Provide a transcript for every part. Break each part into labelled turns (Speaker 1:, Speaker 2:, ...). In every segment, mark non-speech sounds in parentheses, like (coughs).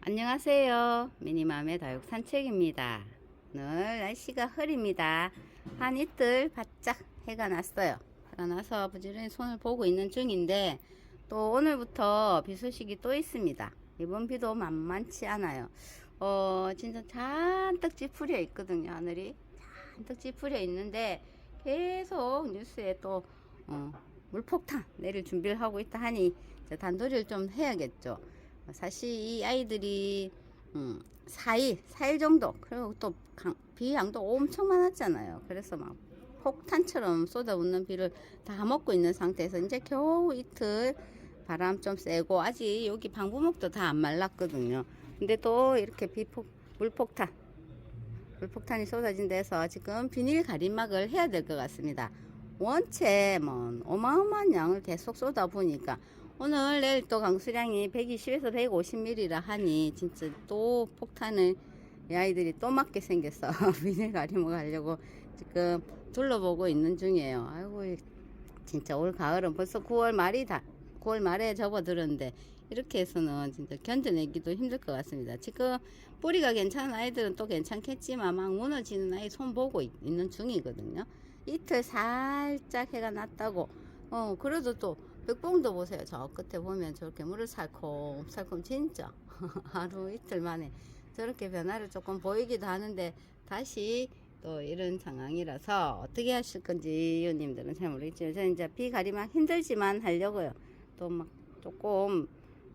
Speaker 1: 안녕하세요. 미니맘의 다육 산책입니다. 오늘 날씨가 흐립니다. 한 이틀 바짝 해가 났어요. 해가 나서 부지런히 손을 보고 있는 중인데 또 오늘부터 비 소식이 또 있습니다. 이번 비도 만만치 않아요. 어, 진짜 잔뜩 찌푸려 있거든요. 하늘이 잔뜩 찌푸려 있는데 계속 뉴스에 또 어, 물폭탄 내릴 준비를 하고 있다 하니 단도리를 좀 해야겠죠. 사실 이 아이들이 음, 4일, 4일 정도 그리고 또 강, 비 양도 엄청 많았잖아요. 그래서 막 폭탄처럼 쏟아붓는 비를 다 먹고 있는 상태에서 이제 겨우 이틀 바람 좀 세고 아직 여기 방부목도 다 안 말랐거든요. 근데 또 이렇게 비폭 물폭탄 물폭탄이 쏟아진 데서 지금 비닐 가림막을 해야 될 것 같습니다. 원체 뭐 어마어마한 양을 계속 쏟아 보니까 오늘 내일 또 강수량이 120에서 150mm라 하니 진짜 또 폭탄을 이 아이들이 또 맞게 생겼어. 비닐 가림막 하려고 지금 둘러보고 있는 중이에요. 아이고 이 진짜 올 가을은 벌써 9월 말이 다. 9월 말에 접어들었는데 이렇게 해서는 진짜 견뎌내기도 힘들 것 같습니다. 지금 뿌리가 괜찮은 아이들은 또 괜찮겠지만 막 무너지는 아이 손 보고 있, 는 중이거든요. 이틀 살짝 해가 났다고 어 그래도 또 백봉도 보세요. 저 끝에 보면 저렇게 물을 살콤살콤 진짜 (laughs) 하루 이틀 만에 저렇게 변화를 조금 보이기도 하는데 다시 또 이런 상황이라서 어떻게 하실 건지 이웃님들은 잘 모르겠지만 저는 이제 비 가리막 힘들지만 하려고요. 또 막 조금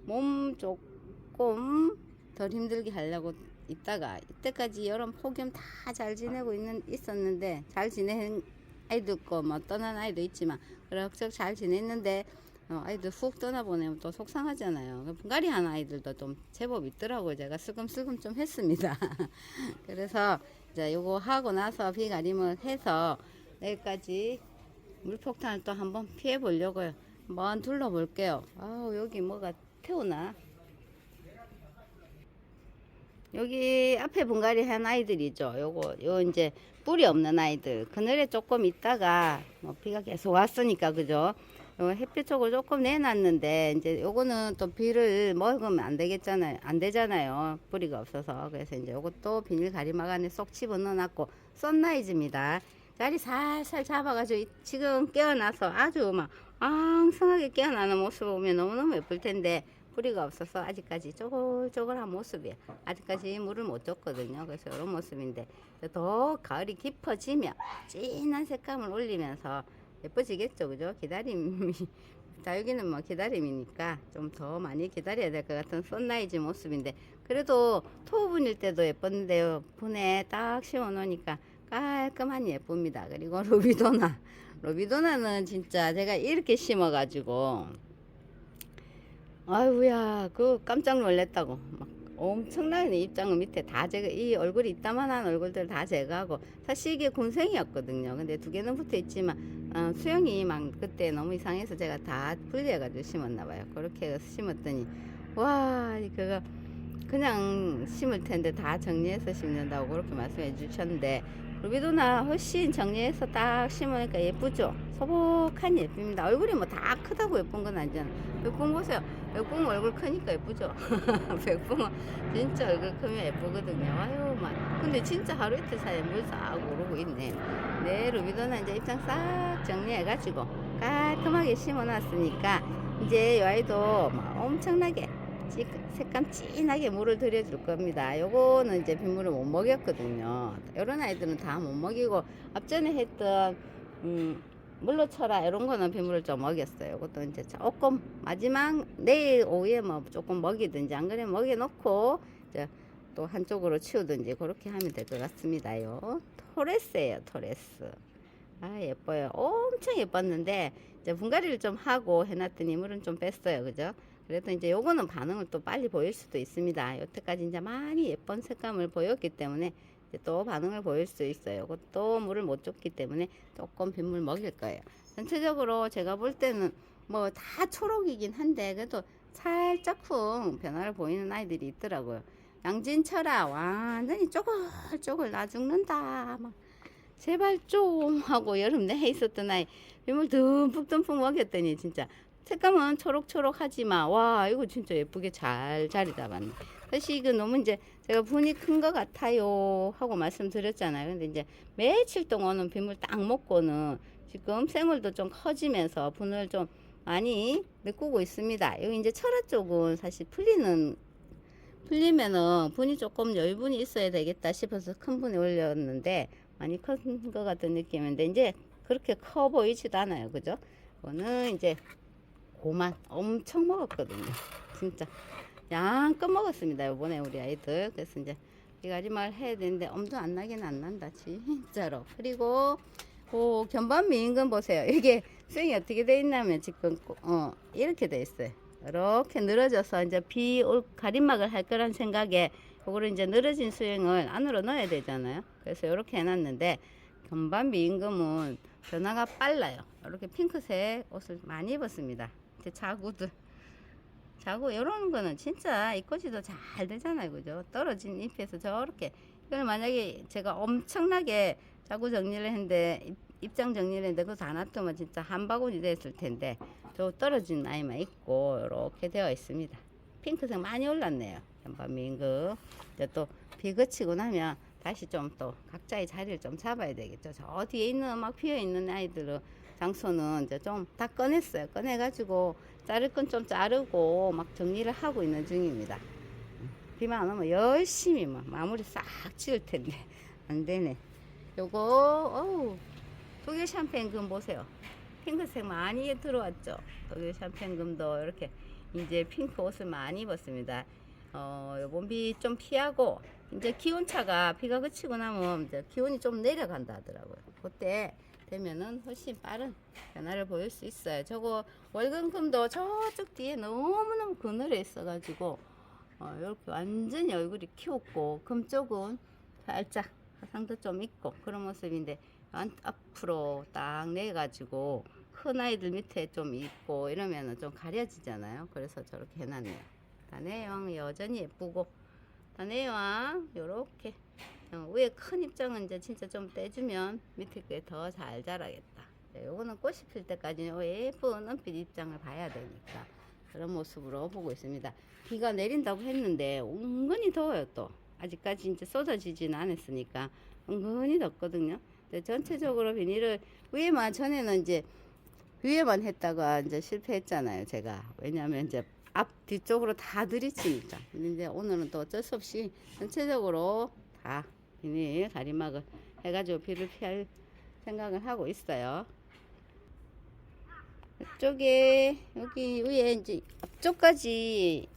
Speaker 1: 몸 조금 덜 힘들게 하려고 있다가 이때까지 여름 폭염 다 잘 지내고 있는 있었는데 잘 지낸 아이도 있고 뭐 떠난 아이도 있지만 그럭저럭 잘 지냈는데 어, 아이들 훅 떠나보내면 또 속상하잖아요. 그 분갈이 한 아이들도 좀 제법 있더라고요. 제가 슬금슬금 좀 했습니다. (laughs) 그래서 이제 요거 하고 나서 비가림을 해서 내일까지 물폭탄을 또 한번 피해 보려고요. 한번 둘러볼게요. 아우 여기 뭐가 태우나? 여기 앞에 분갈이 한 아이들이죠. 요거 요 이제 뿌리 없는 아이들. 그늘에 조금 있다가 뭐 비가 계속 왔으니까 그죠? 요 햇빛 쪽을 조금 내놨는데 이제 요거는 또 비를 먹으면 안 되겠잖아요. 안 되잖아요. 뿌리가 없어서. 그래서 이제 요것도 비닐 가리막 안에 쏙 집어넣어 놨고 썬라이즈입니다. 자리 살살 잡아가지고 이- 지금 깨어나서 아주 막 앙상하게 깨어나는 모습 보면 너무너무 예쁠 텐데 뿌리가 없어서 아직까지 쪼글쪼글한 모습이에요. 아직까지 물을 못 줬거든요. 그래서 이런 모습인데 더 가을이 깊어지면 진한 색감을 올리면서 예뻐지겠죠. 그죠? 기다림이 (laughs) 자유기는 뭐 기다림이니까 좀 더 많이 기다려야 될 것 같은 썬라이즈 모습인데 그래도 토분일 때도 예뻤는데요. 분에 딱 심어 놓으니까 깔끔하니 예쁩니다. 그리고 (laughs) 루비도나 루비도나는 진짜 제가 이렇게 심어 가지고 아이고야 그 깜짝 놀랐다고. 막 엄청나게 입장은 밑에 다 제가 이 얼굴이 이따만한 얼굴들 다 제거하고 사실 이게 군생이었거든요. 근데 두 개는 붙어 있지만 어, 수영이 막 그때 너무 이상해서 제가 다 분리해 가지고 심었나 봐요. 그렇게 심었더니 와 그거 그냥 심을 텐데 다 정리해서 심는다고 그렇게 말씀해 주셨는데 루비도나 훨씬 정리해서 딱 심으니까 예쁘죠? 소복한 예쁩니다. 얼굴이 뭐 다 크다고 예쁜 건 아니잖아요 백봉 보세요 백봉 얼굴 크니까 예쁘죠 (laughs) 백봉은 진짜 얼굴 크면 예쁘거든요 아유 막 근데 진짜 하루 이틀 사이에 물 싹 오르고 있네 네 루비도나 이제 입장 싹 정리해 가지고 깔끔하게 심어 놨으니까 이제 이 아이도 막 엄청나게 찌- 색감 진하게 물을 들여줄 겁니다. 요거는 이제 빗물을 못 먹였거든요. 이런 아이들은 다 못 먹이고 앞전에 했던 음, 물로 쳐라 이런 거는 빗물을 좀 먹였어요. 이것도 이제 조금 마지막 내일 오후에 뭐 조금 먹이든지 안 그러면 먹여놓고 이제 또 한쪽으로 치우든지 그렇게 하면 될 것 같습니다요. 토레스예요, 토레스. 아 예뻐요. 엄청 예뻤는데 이제 분갈이를 좀 하고 해놨더니 물은 좀 뺐어요, 그죠? 그래도 이제 요거는 반응을 또 빨리 보일 수도 있습니다. 여태까지 이제 많이 예쁜 색감을 보였기 때문에 또 반응을 보일 수 있어요. 이것도 물을 못 줬기 때문에 조금 빗물 먹일 거예요. 전체적으로 제가 볼 때는 뭐 다 초록이긴 한데 그래도 살짝쿵 변화를 보이는 아이들이 있더라고요. 양진철아 완전히 쪼글쪼글 나 죽는다. 막 제발 좀 하고 여름 내에 있었던 아이 빗물 듬뿍듬뿍 먹였더니 진짜 색감은 초록초록하지만 와 이거 진짜 예쁘게 잘 자리 잡았네. 사실 이거 너무 이제 제가 분이 큰 것 같아요 하고 말씀드렸잖아요. 근데 이제 며칠 동안은 빗물 딱 먹고는 지금 생물도 좀 커지면서 분을 좀 많이 메꾸고 있습니다. 여기 이제 철화 쪽은 사실 풀리는 풀리면은 분이 조금 여유분이 있어야 되겠다 싶어서 큰 분에 올렸는데 많이 큰 것 같은 느낌인데 이제 그렇게 커 보이지도 않아요. 그죠? 이거는 이제 고만 엄청 먹었거든요. 진짜 양껏 먹었습니다. 이번에 우리 아이들. 그래서 이제 비가리말 해야 되는데 엄도 안 나긴 안 난다. 진짜로. 그리고 그 견반 미인근 보세요. 이게 스윙이 어떻게 돼 있냐면 지금 어 이렇게 돼 있어요. 이렇게 늘어져서 이제 비올 가림막을 할 거란 생각에 그거를 이제 늘어진 스윙을 안으로 넣어야 되잖아요. 그래서 이렇게 해놨는데 견반 미인금은 변화가 빨라요. 이렇게 핑크색 옷을 많이 입었습니다. 제 자구들. 자구 이런 거는 진짜 입꼬지도 잘 되잖아요. 그죠? 떨어진 잎에서 저렇게 이걸 만약에 제가 엄청나게 자구 정리를 했는데 입- 입장 정리를 했는데 그거 다 놔두면 진짜 한 바구니 됐을 텐데 저 떨어진 아이만 있고 이렇게 되어 있습니다. 핑크색 많이 올랐네요. 전반민급 이제 또 비 그치고 나면 다시 좀 또 각자의 자리를 좀 잡아야 되겠죠. 저 뒤에 있는 막 피어 있는 아이들은 장소는 이제 좀 다 꺼냈어요. 꺼내가지고 자를 건 좀 자르고 막 정리를 하고 있는 중입니다. 비만 안 오면 열심히 막 마무리 싹 지을 텐데 (laughs) 안 되네. 요거 어우 독일 샴페인금 보세요. 핑크색 많이 들어왔죠. 독일 샴페인금도 이렇게 이제 핑크 옷을 많이 입었습니다. 어, 요번 비 좀 피하고 이제 기온차가 비가 그치고 나면 이제 기온이 좀 내려간다 하더라고요. 그때 되면은 훨씬 빠른 변화를 보일 수 있어요. 저거 월근금도 저쪽 뒤에 너무너무 그늘에 있어가지고 어, 이렇게 완전히 얼굴이 키웠고 금 쪽은 살짝 화상도 좀 있고 그런 모습인데 안- 앞으로 딱 내가지고 큰 아이들 밑에 좀 있고 이러면은 좀 가려지잖아요. 그래서 저렇게 해놨네요. 다내왕 여전히 예쁘고 다내왕 요렇게 어, 위에 큰 입장은 이제 진짜 좀 떼주면 밑에 게 더 잘 자라겠다. 네, 요거는 꽃이 필 때까지 요 예쁜 은빛 입장을 봐야 되니까 그런 모습으로 보고 있습니다. 비가 내린다고 했는데 은근히 더워요 또 아직까지 이제 쏟아지지는 않았으니까 은근히 덥거든요. 근데 전체적으로 비닐을 위에만 전에는 이제 위에만 했다가 이제 실패했잖아요 제가 왜냐하면 이제 앞 뒤쪽으로 다 들이치니까 근데 오늘은 또 어쩔 수 없이 전체적으로 다 비닐 가림막을 해가지고 비를 피할 생각을 하고 있어요. 이쪽에 여기 위에 이제 앞쪽까지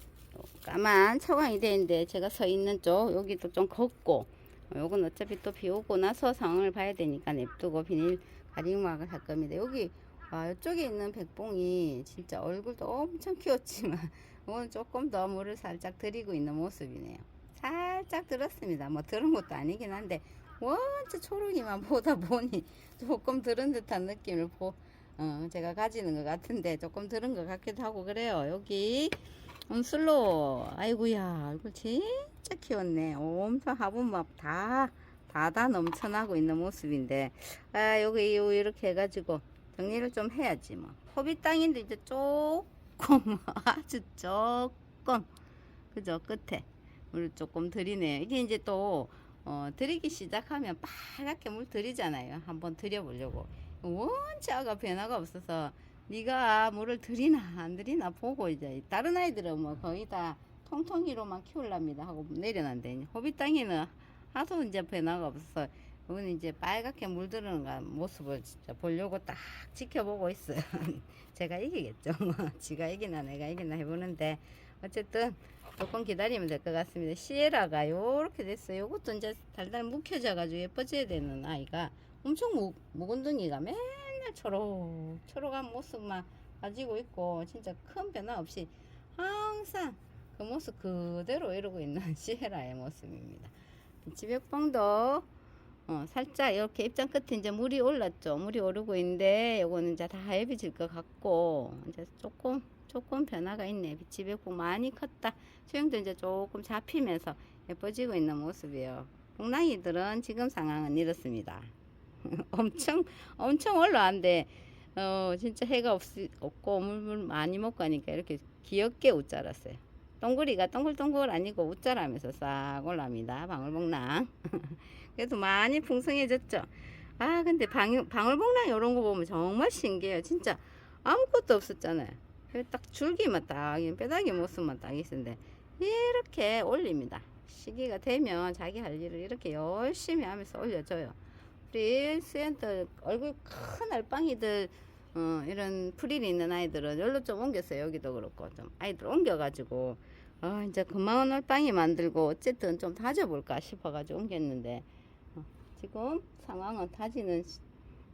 Speaker 1: 까만 차광이 되는데 제가 서 있는 쪽 여기도 좀 걷고 어, 요건 어차피 또 비 오고 나서 상황을 봐야 되니까 냅두고 비닐 가림막을 할 겁니다. 여기 아, 이쪽에 있는 백봉이 진짜 얼굴도 엄청 키웠지만 오늘 (laughs) 조금 더 물을 살짝 들이고 있는 모습이네요. 살짝 들었습니다. 뭐 들은 것도 아니긴 한데 원체 초록이만 (laughs) 보다 보니 조금 들은 듯한 느낌을 보, 어, 제가 가지는 것 같은데 조금 들은 것 같기도 하고 그래요. 여기 음 슬로 아이고야 얼굴 진짜 키웠네. 엄청 화분 막다 다다 넘쳐나고 있는 모습인데 아 여기 요 이렇게 해가지고 정리를 좀 해야지 뭐. 호비 땅인데 이제 조금 (laughs) 아주 조금 그죠 끝에 물 조금 들이네요. 이게 이제 또 어, 들이기 시작하면 빨갛게 물 들이잖아요. 한번 들여보려고. 원체 아가 변화가 없어서 네가 물을 들이나 안 들이나 보고 이제 다른 아이들은 뭐 거의 다 통통이로만 키울랍니다 하고 내려놨는데 호비 땅에는 하도 이제 변화가 없어서 이거는 이제 빨갛게 거 모습을 진짜 보려고 딱 지켜보고 있어요. (laughs) 제가 이기겠죠. 뭐 (laughs) 지가 이기나 내가 이기나 해보는데 어쨌든 조금 기다리면 될 것 같습니다. 시에라가 요렇게 됐어요. 요것도 이제 달달 묵혀져가지고 예뻐져야 되는 아이가 엄청 묵, 묵은둥이가 맨날 초록 초록한 모습만 가지고 있고 진짜 큰 변화 없이 항상 그 모습 그대로 이러고 있는 (laughs) 시에라의 모습입니다. 지백봉도 어, 살짝 이렇게 입장 끝에 이제 물이 올랐죠. 물이 오르고 있는데 요거는 이제 다 하얘비질 것 같고 이제 조금 조금 변화가 있네. 지백봉 많이 컸다. 수영도 이제 조금 잡히면서 예뻐지고 있는 모습이에요. 봉랑이들은 지금 상황은 이렇습니다. (laughs) 엄청 엄청 올라왔는데 어, 진짜 해가 없, 없고 물물 많이 먹고 하니까 이렇게 귀엽게 웃자랐어요. 동그리가 동글동글 아니고 웃자라면서 싹 올랍니다. 방울복랑. (laughs) 그래도 많이 풍성해졌죠. 아, 근데 방, 방울복랑 이런 거 보면 정말 신기해요. 진짜 아무것도 없었잖아요. 그딱 줄기만 딱, 이 뼈다귀 모습만 딱 있었는데, 이렇게 올립니다. 시기가 되면 자기 할 일을 이렇게 열심히 하면서 올려줘요. 우리 수연들 얼굴 큰 알빵이들 어, 이런 프릴이 있는 아이들은 여기로 좀 옮겼어요. 여기도 그렇고 좀 아이들 옮겨가지고 아 이제 금방은 얼빵이 만들고 어쨌든 좀 다져볼까 싶어가지고 옮겼는데 어, 지금 상황은 다지는 시-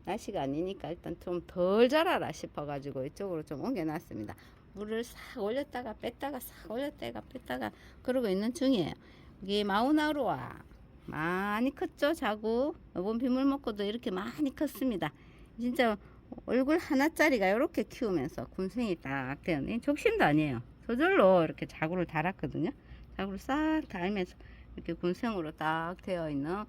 Speaker 1: 날씨가 아니니까 일단 좀 덜 자라라 싶어가지고 이쪽으로 좀 옮겨놨습니다. 물을 싹 올렸다가 뺐다가 싹 올렸다가 뺐다가 그러고 있는 중이에요. 이게 마우나루아 많이 컸죠 자구 이번 비물 먹고도 이렇게 많이 컸습니다 진짜 얼굴 하나짜리가 이렇게 키우면서 군생이 딱 되는 적심도 아니에요 저절로 이렇게 자구를 달았거든요 자구를 싹 달면서 이렇게 군생으로 딱 되어 있는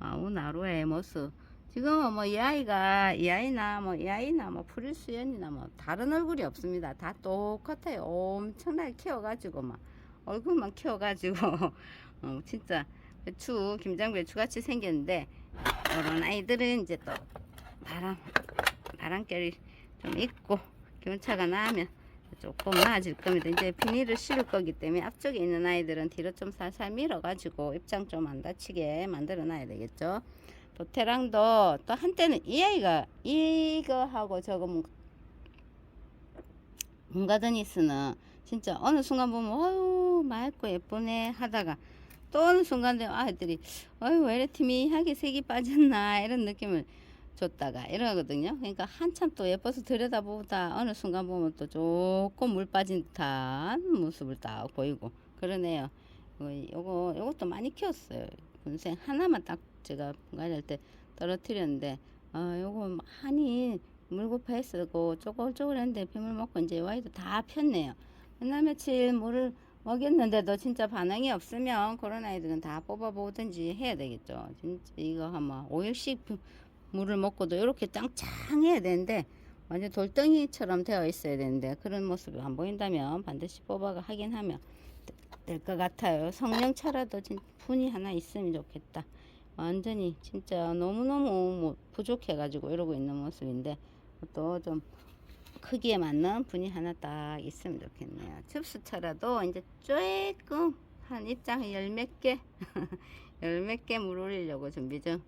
Speaker 1: 마우나루의 모습 지금은 뭐 이 아이가 이 아이나 뭐 이 아이나 뭐 프릴수연이나 뭐 다른 얼굴이 없습니다. 다 똑같아요. 엄청나게 키워가지고 막 얼굴만 키워가지고. (laughs) 어, 진짜 배추, 김장 배추 같이 생겼는데 이런 아이들은 이제 또 바람 바람결이 좀 있고 기온차가 나면 조금 나아질 겁니다. 이제 비닐을 씌울 거기 때문에 앞쪽에 있는 아이들은 뒤로 좀 살살 밀어가지고 입장 좀 안 다치게 만들어 놔야 되겠죠. 도태랑도 또 한때는 이 아이가 이거 하고 저거 문가드니스는 진짜 어느 순간 보면 아유 맑고 예쁘네 하다가 또 어느 순간 되면 아이들이 아유 왜 이래 희미하게 색이 빠졌나 이런 느낌을 줬다가 이러거든요. 그러니까 한참 또 예뻐서 들여다보다 어느 순간 보면 또 조금 물 빠진 듯한 모습을 딱 보이고 그러네요. 요거 요거 요것도 많이 키웠어요. 군생 하나만 딱 제가 분갈이할 때 떨어뜨렸는데 아 요거 많이 물고파 했었고 쪼글쪼글 했는데 빗물 먹고 이제 와이도 다 폈네요. 맨날 며칠 물을 먹였는데도 진짜 반응이 없으면 그런 아이들은 다 뽑아보든지 해야 되겠죠. 진짜 이거 한번 5일씩 물을 먹고도 이렇게 짱짱해야 되는데 완전 돌덩이처럼 되어 있어야 되는데 그런 모습이 안 보인다면 반드시 뽑아가 하긴 하면 될 것 같아요. 성령차라도 진 분이 하나 있으면 좋겠다. 완전히 진짜 너무너무 뭐 부족해가지고 이러고 있는 모습인데 또 좀 크기에 맞는 분이 하나 딱 있으면 좋겠네요. 춥수차라도 이제 조금 한 입장 열 몇 개, (laughs) 열 몇 개 물 올리려고 준비 중.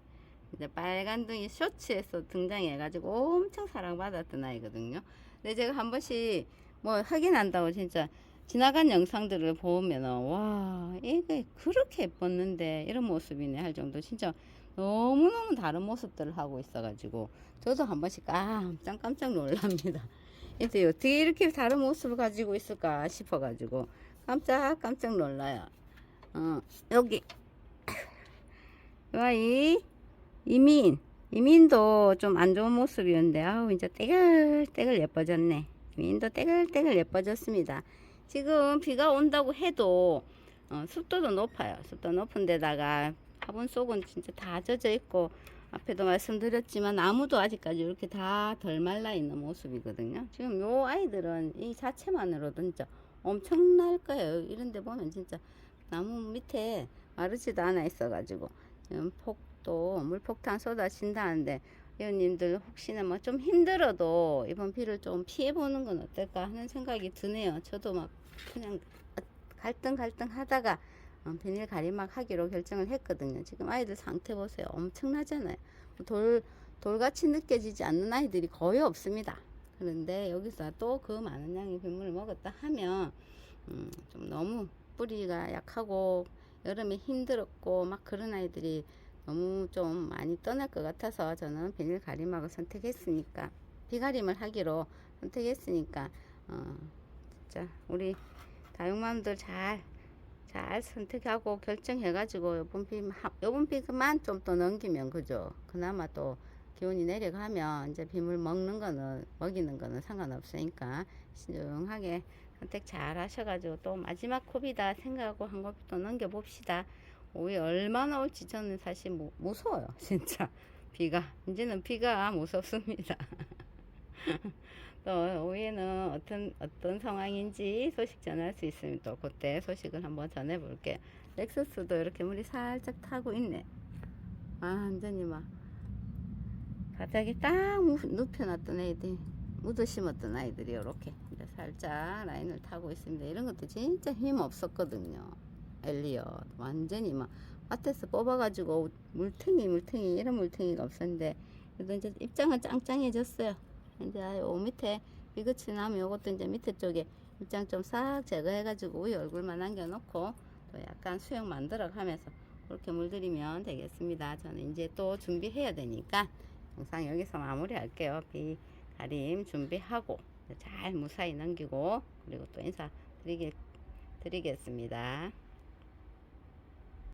Speaker 1: 이제 빨간둥이 쇼츠에서 등장해가지고 엄청 사랑받았던 아이거든요. 근데 제가 한 번씩 뭐 확인한다고 진짜 지나간 영상들을 보면은 와 이게 그렇게 예뻤는데 이런 모습이네 할 정도 진짜 너무너무 다른 모습들을 하고 있어가지고 저도 한 번씩 깜짝 깜짝 놀랍니다. (laughs) 이제 어떻게 이렇게 다른 모습을 가지고 있을까 싶어가지고 깜짝 깜짝 놀라요. 어 여기 (coughs) 와이 이민 이민도 좀 안 좋은 모습이었는데 아우 이제 떼글떼글 예뻐졌네. 이민도 떼글떼글 예뻐졌습니다. 지금 비가 온다고 해도 어, 습도도 높아요. 습도 높은 데다가 화분 속은 진짜 다 젖어 있고 앞에도 말씀드렸지만 나무도 아직까지 이렇게 다 덜 말라 있는 모습이거든요. 지금 요 아이들은 이 자체만으로도 진짜 엄청날 거예요. 이런 데 보면 진짜 나무 밑에 마르지도 않아 있어 가지고 지금 폭도 물폭탄 쏟아진다는데 회원님들 혹시나 뭐 좀 힘들어도 이번 비를 좀 피해 보는 건 어떨까 하는 생각이 드네요. 저도 막 그냥 갈등 갈등 하다가 어, 비닐 가리막 하기로 결정을 했거든요. 지금 아이들 상태 보세요. 엄청나잖아요. 돌, 돌같이 느껴지지 않는 아이들이 거의 없습니다. 그런데 여기서 또 그 많은 양의 빗물을 먹었다 하면 음, 좀 너무 뿌리가 약하고 여름에 힘들었고 막 그런 아이들이 너무 좀 많이 떠날 것 같아서 저는 비닐 가리막을 선택했으니까 비가림을 하기로 선택했으니까 어, 진짜 우리 다육맘들 잘, 잘 선택하고 결정해가지고 요번 비, 요번 비만 좀 또 넘기면 그죠. 그나마 또 기온이 내려가면 이제 빗물 먹는 거는, 먹이는 거는 상관없으니까 신중하게 선택 잘 하셔가지고 또 마지막 컵이다 생각하고 한 컵 또 넘겨봅시다. 오이 얼마나 올지 저는 사실 무, 무서워요. (laughs) 진짜. 비가. 이제는 비가 무섭습니다. (laughs) 또 오후에는 어떤 어떤 상황인지 소식 전할 수 있으면 또 그때 소식을 한번 전해 볼게요. 렉서스도 이렇게 물이 살짝 타고 있네. 완전히 막 갑자기 딱 무- 눕혀놨던 애들 묻어 심었던 아이들이 이렇게 이제 살짝 라인을 타고 있습니다. 이런 것도 진짜 힘 없었거든요. 엘리엇 완전히 막 밭에서 뽑아가지고 물탱이 물탱이 이런 물탱이가 없었는데 그래도 이제 입장은 짱짱해졌어요. 이제 요 밑에 비그치 나면 요것도 이제 밑에 쪽에 입장 좀 싹 제거해가지고 위에 얼굴만 남겨놓고 또 약간 수영 만들어 가면서 그렇게 물들이면 되겠습니다. 저는 이제 또 준비해야 되니까 영상 여기서 마무리할게요. 비 가림 준비하고 잘 무사히 넘기고 그리고 또 인사 드리겠, 드리겠습니다.